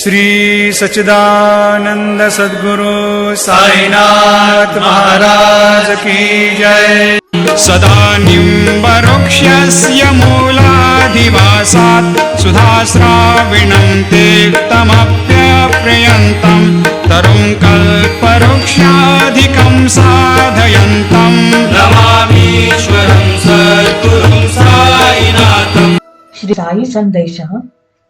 श्री सचिदानंद सद्गुरु साईनाथ महाराज की जय। सदानिम्बरुक्ष्यस्य मूलाधिवासात् सुधास्राविणं तेक्तमप्यप्रयन्तं तरुं कल्पवृक्षाधिकं साधयन्तं। नमामीश्वरं सद्गुरुं श्री साई सन्देशः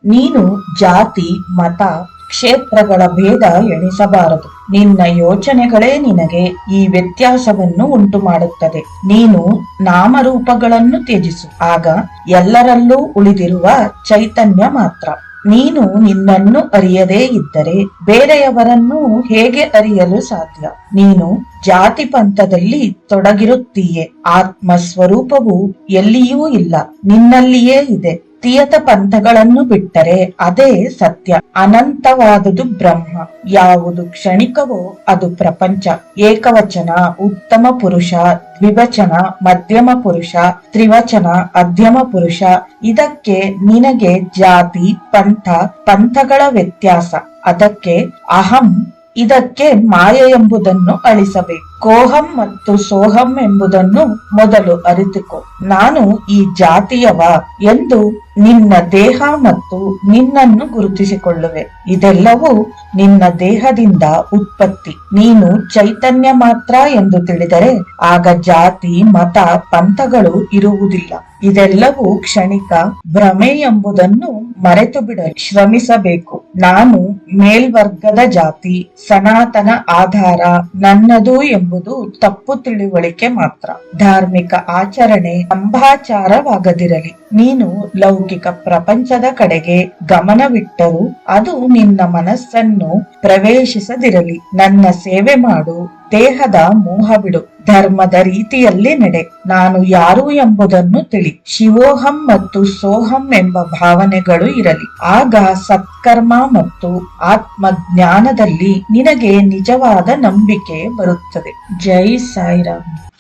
ನೀನು ಜಾತಿ, ಮತ, ಕ್ಷೇತ್ರಗಳ ಭೇದ ಎಣಿಸಬಾರದು. ನಿನ್ನ ಯೋಚನೆಗಳೇ ನಿನಗೆ ಈ ವ್ಯತ್ಯಾಸವನ್ನು ಉಂಟು ಮಾಡುತ್ತದೆ ನೀನು ನಾಮರೂಪಗಳನ್ನು ತ್ಯಜಿಸು. ಆಗ ಎಲ್ಲರಲ್ಲೂ ಉಳಿದಿರುವ ಚೈತನ್ಯ ಮಾತ್ರ. ನೀನು ನಿನ್ನನ್ನು ಅರಿಯದೇ ಇದ್ದರೆ ಬೇರೆಯವರನ್ನು ಹೇಗೆ ಅರಿಯಲು ಸಾಧ್ಯ? ನೀನು ಜಾತಿ ಪಂಥದಲ್ಲಿ ತೊಡಗಿರುತ್ತೀಯೆ. ಆತ್ಮ ಸ್ವರೂಪವು ಎಲ್ಲಿಯೂ ಇಲ್ಲ. ನಿನ್ನಲ್ಲಿಯೇ ಇದೆ. ತಿಯತ ಪಂಥಗಳನ್ನು ಬಿಟ್ಟರೆ ಅದೇ ಸತ್ಯ. ಅನಂತವಾದುದು ಬ್ರಹ್ಮ. ಯಾವುದು ಕ್ಷಣಿಕವೋ ಅದು ಪ್ರಪಂಚ. ಏಕವಚನ, ಉತ್ತಮ ಪುರುಷ, ದ್ವಿವಚನ, ಮಧ್ಯಮ ಪುರುಷ, ತ್ರಿವಚನ, ಅಧ್ಯಮ ಪುರುಷ. ಇದಕ್ಕೆ ನಿನಗೆ ಜಾತಿ, ಪಂಥ, ಪಂಥಗಳ ವ್ಯತ್ಯಾಸ. ಅದಕ್ಕೆ ಅಹಂ ಇದಕ್ಕೆ ಮಾಯ ಎಂಬುದನ್ನು ಅಳಿಸಬೇಕು. ಕೋಹಂ ಮತ್ತು ಸೋಹಂ ಎಂಬುದನ್ನು ಮೊದಲು ಅರಿತುಕೋ. ನಾನು ಈ ಜಾತಿಯವ ಎಂದು ನಿನ್ನ ದೇಹ ಮತ್ತು ನಿನ್ನನ್ನು ಗುರುತಿಸಿಕೊಳ್ಳುವೆ. ಇದೆಲ್ಲವೂ ನಿನ್ನ ದೇಹದಿಂದ ಉತ್ಪತ್ತಿ. ನೀನು ಚೈತನ್ಯ ಮಾತ್ರ ಎಂದು ತಿಳಿದರೆ ಆಗ ಜಾತಿ, ಮತ, ಪಂಥಗಳು ಇರುವುದಿಲ್ಲ. ಇದೆಲ್ಲವೂ ಕ್ಷಣಿಕ ಭ್ರಮೆ ಎಂಬುದನ್ನು ಮರೆತು ಬಿಡಲು ಶ್ರಮಿಸಬೇಕು. ನಾನು ಮೇಲ್ವರ್ಗದ ಜಾತಿ ಸನಾತನ ಆಧಾರ ನನ್ನದು ಎಂಬುದು ತಪ್ಪು ತಿಳುವಳಿಕೆ ಮಾತ್ರ. ಧಾರ್ಮಿಕ ಆಚರಣೆ ಅಂಬಾಚಾರವಾಗದಿರಲಿ ನೀನು ಲೌಕಿಕ ಪ್ರಪಂಚದ ಕಡೆಗೆ ಗಮನವಿಟ್ಟರೂ ಅದು ನಿನ್ನ ಮನಸ್ಸನ್ನು ಪ್ರವೇಶಿಸದಿರಲಿ. ನನ್ನ ಸೇವೆ ಮಾಡು, ದೇಹದ ಮೋಹ ಬಿಡು, ಧರ್ಮದ ರೀತಿಯಲ್ಲಿ ನಡೆ ನಾನು ಯಾರು ಎಂಬುದನ್ನು ತಿಳಿ. ಶಿವೋಹಂ ಮತ್ತು ಸೋಹಂ ಎಂಬ ಭಾವನೆಗಳು ಇರಲಿ. ಆಗ ಸತ್ಕರ್ಮ ಮತ್ತು ಆತ್ಮಜ್ಞಾನದಲ್ಲಿ ನಿನಗೆ ನಿಜವಾದ ನಂಬಿಕೆ ಬರುತ್ತದೆ. ಜೈ ಸಾಯಿರಾಮ್.